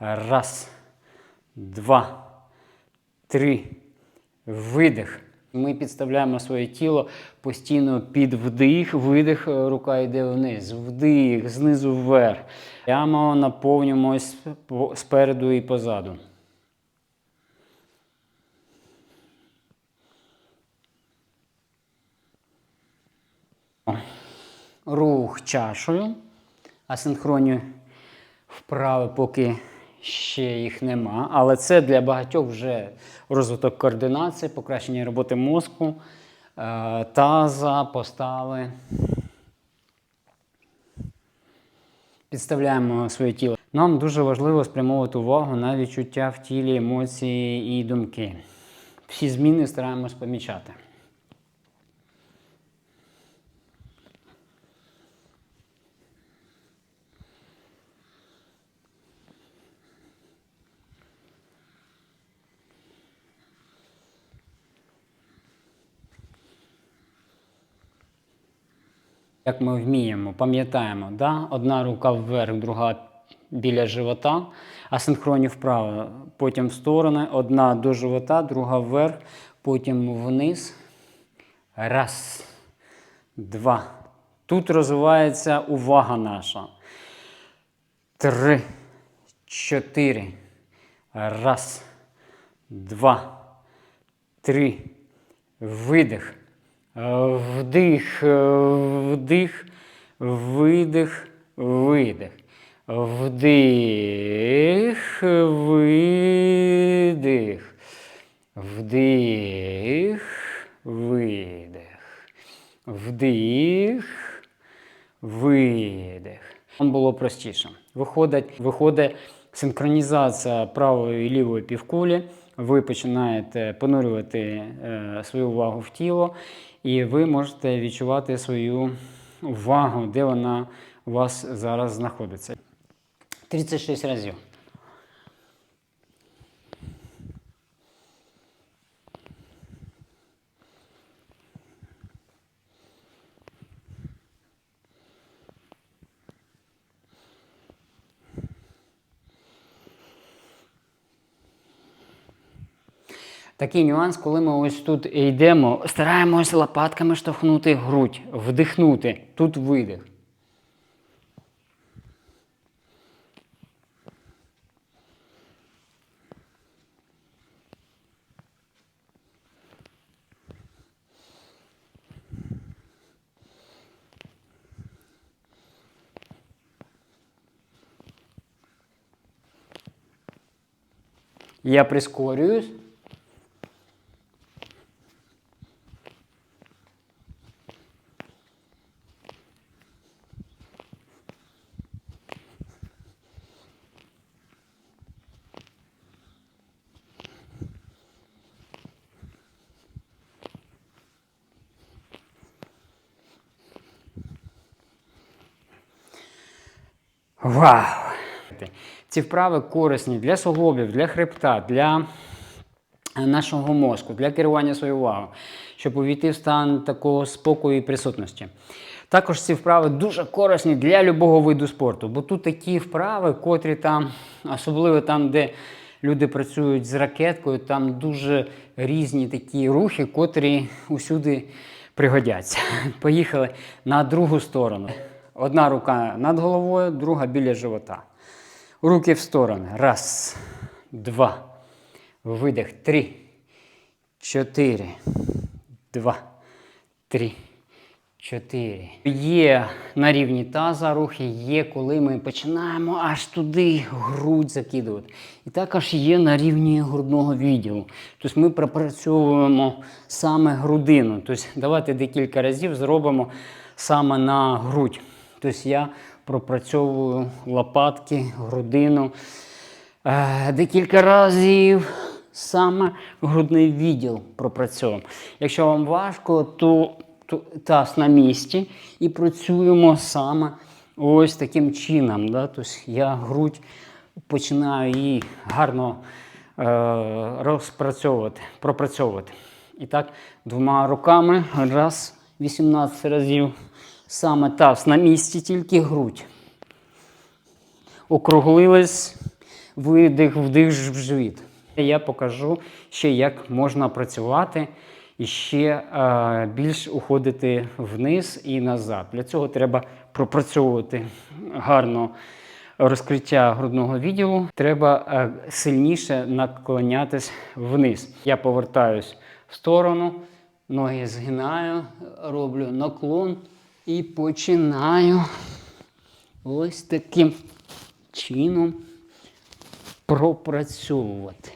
Раз, два, три. Видих. Ми підставляємо своє тіло постійно під вдих, видих, е, рука йде вниз, вдих, знизу вверх. Прямо наповнюємось спереду і позаду. Рух чашою, асинхронні вправи, поки ще їх нема. Але це для багатьох вже розвиток координації, покращення роботи мозку, е, таза, постави. Підставляємо своє тіло. Нам дуже важливо спрямовувати увагу на відчуття в тілі, емоції і думки. Всі зміни стараємось помічати. Як ми вміємо, пам'ятаємо, да? одна рука вверх, друга біля живота, асинхронні вправо, потім в сторони, одна до живота, друга вверх, потім вниз. Раз, два. Тут розвивається увага наша. Три, чотири. Раз, два, три. Видих. Е, Вдих, е, вдих, видих, видих. Вдих, видих. Вдих, видих. Вдих, видих. Вам було простіше. Виходить, виходить синхронізація правої і лівої півкулі. Ви починаєте понурювати е, свою увагу в тіло, і ви можете відчувати свою увагу, де вона у вас зараз знаходиться. 36 разів. Такий нюанс, коли ми ось тут йдемо, стараємось лопатками штовхнути грудь, вдихнути. Тут видих. Я прискорююсь. Вау! Ці вправи корисні для суглобів, для хребта, для нашого мозку, для керування своєю увагою, щоб увійти в стан такого спокою і присутності. Також ці вправи дуже корисні для любого виду спорту, бо тут такі вправи, котрі там, особливо там, де люди працюють з ракеткою, там дуже різні такі рухи, котрі усюди пригодяться. Поїхали на другу сторону. Одна рука над головою, друга біля живота. Руки в сторони. Раз, два. Видих. Три, чотири. Два, три, чотири. Є на рівні таза рухи, є коли ми починаємо аж туди грудь закидувати. І також є на рівні грудного відділу. Тобто ми пропрацьовуємо саме грудину. Тобто давайте декілька разів зробимо саме на грудь. Тобто я пропрацьовую лопатки, грудину. Е, Декілька разів саме грудний відділ пропрацьовуємо. Якщо вам важко, то, то таз на місці і працюємо саме ось таким чином. Да? Тобто я грудь починаю її гарно е, розпрацьовувати, пропрацьовувати. І так, двома руками, раз, 18 разів. Саме таз на місці, тільки грудь. Округлились, видих, вдих в живіт. Я покажу ще, як можна працювати і ще е, більш уходити вниз і назад. Для цього треба пропрацьовувати гарно розкриття грудного відділу. Треба е, сильніше наклонятись вниз. Я повертаюсь в сторону, ноги згинаю, роблю наклон і починаю ось таким чином пропрацьовувати.